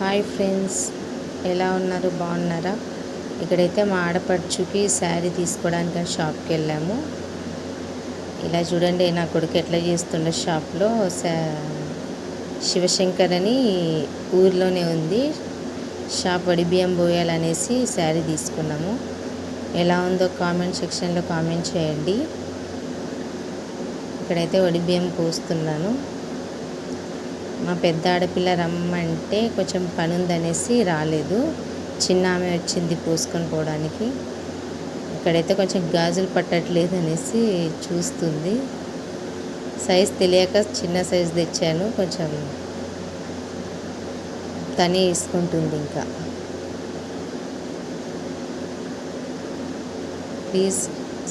Hi friends ఎలా ఉన్నారు? బాగున్నారా? ఇక్కడైతే మా ఆడపడుచుకి శారీ తీసుకోవడానికి షాప్కి వెళ్ళాము. ఇలా చూడండి నా కొడుకు ఎట్లా చేస్తుండే షాప్లో. శివశంకర్ అని ఊర్లోనే ఉంది. షాప్ వడిబియ్యం పోయాలనేసి శారీ తీసుకున్నాము. ఎలా ఉందో కామెంట్ సెక్షన్లో కామెంట్ చేయండి. ఇక్కడైతే వడి బియ్యం పోస్తున్నాను. మా పెద్ద ఆడపిల్ల రమ్మంటే కొంచెం పని ఉందనేసి రాలేదు. చిన్న ఆమె వచ్చింది పోసుకొని పోవడానికి. ఇక్కడైతే కొంచెం గాజులు పట్టట్లేదు అనేసి చూస్తుంది. సైజ్ తెలియక చిన్న సైజ్ తెచ్చాను. కొంచెం తనే వేసుకుంటుంది ఇంకా. ప్లీజ్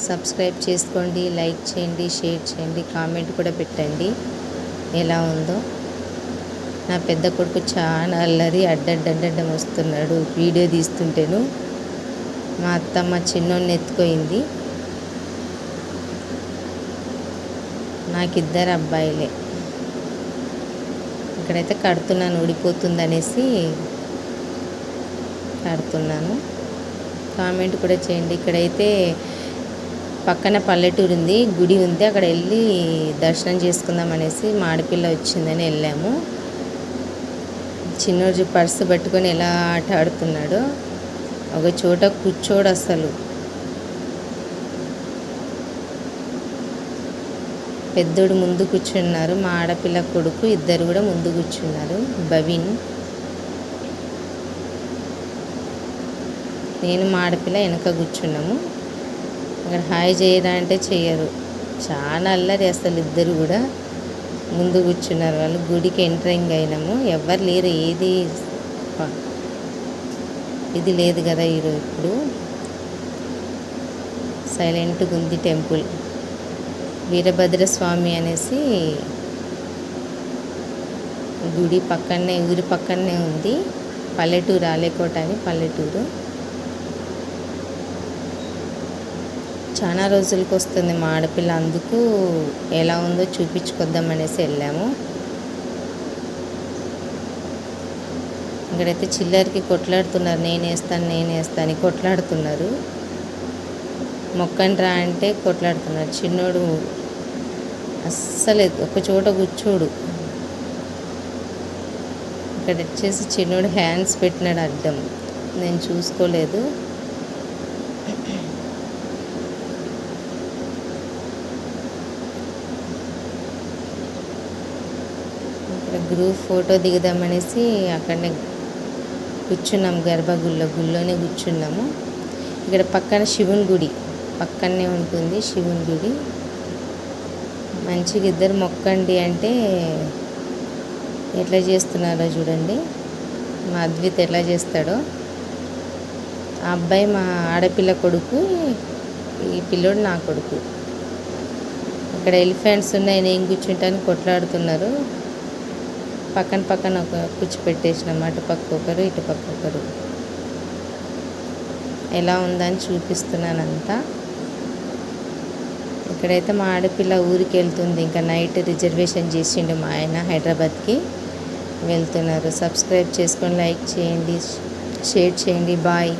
సబ్స్క్రైబ్ చేసుకోండి లైక్ చేయండి షేర్ చేయండి కామెంట్ కూడా పెట్టండి. ఎలా ఉందో. నా పెద్ద కొడుకు చాలా అల్లరి అడ్డడ్డడ్డం వస్తున్నాడు వీడియో తీస్తుంటేను మా అత్తమ్మ చిన్నోడిని ఎత్తుకోయింది. నాకిద్దరు అబ్బాయిలే. ఇక్కడైతే కడుతున్నాను ఊడిపోతుంది అనేసి కడుతున్నాను. కామెంట్ కూడా చేయండి. ఇక్కడైతే పక్కన పల్లెటూరు ఉంది గుడి ఉంది. అక్కడ వెళ్ళి దర్శనం చేసుకుందాం అనేసి మాడిపిల్ల వచ్చిందని వెళ్ళాము. చిన్నోడు పర్సు పట్టుకొని ఎలా ఆట ఆడుతున్నాడో ఒక చోట కూర్చోడు అసలు. పెద్దోడు ముందు కూర్చున్నారు మా ఆడపిల్ల కొడుకు ఇద్దరు కూడా ముందు కూర్చున్నారు బవిన్. నేను మా ఆడపిల్ల వెనక కూర్చున్నాము. అక్కడ హాయ్ చేయరా అంటే చేయరు. చాలా అల్లరి అసలు ఇద్దరు కూడా. ముందు కూర్చున్నారు వాళ్ళు. గుడికి ఎంటరింగ్ అయినాము. ఎవరు లేరు. ఏది ఇది లేదు కదా ఈరోజు ఇప్పుడు. సైలెంట్గా ఉంది టెంపుల్. వీరభద్ర స్వామి అనేసి గుడి పక్కనే ఊరి పక్కనే ఉంది. పల్లెటూరు ఆలేకోట అని పల్లెటూరు. చాలా రోజులకు వస్తుంది మా ఆడపిల్ల అందుకు ఎలా ఉందో చూపించుకొద్దాం అనేసి వెళ్ళాము. ఇక్కడైతే చిల్లరికి కొట్లాడుతున్నారు నేను వేస్తాను నేను వేస్తాను అని కొట్లాడుతున్నారు. మొక్కని రా అంటే కొట్లాడుతున్నారు. చిన్నోడు అస్సలు ఒక చోట కూర్చోడు. ఇక్కడ వచ్చేసి చిన్నోడు హ్యాండ్స్ పెట్టినాడు అడ్డం. నేను చూసుకోలేదు ఇక్కడ గ్రూప్ ఫోటో దిగుదామనేసి అక్కడనే కూర్చున్నాం గర్భగుడిలో గుళ్ళోనే కూర్చున్నాము. ఇక్కడ పక్కన శివుని గుడి పక్కనే ఉంటుంది శివుని గుడి. మంచిగా ఇద్దరు మొక్కండి అంటే ఎట్లా చేస్తున్నారో చూడండి. మా అద్విత్ ఎట్లా చేస్తాడో. ఆ అబ్బాయి మా ఆడపిల్ల కొడుకు ఈ పిల్లోడు నా కొడుకు. ఇక్కడ ఎలిఫెంట్స్ ఉన్నాయి నేను కూర్చుంటాను కొట్లాడుతున్నారు. పక్కన పక్కన ఒక కుచ్చి పెట్టేసినాం అటు పక్క ఒకరు ఇటు పక్క ఒకరు. ఎలా ఉందని చూపిస్తున్నాను అంతా ఇక్కడైతే మా ఆడపిల్ల ఊరికి వెళ్తుంది. ఇంకా నైట్ రిజర్వేషన్ చేసిండు మా ఆయన హైదరాబాద్కి. వెళ్తున్నారు. సబ్స్క్రైబ్ చేసుకొని లైక్ చేయండి షేర్ చేయండి. బాయ్.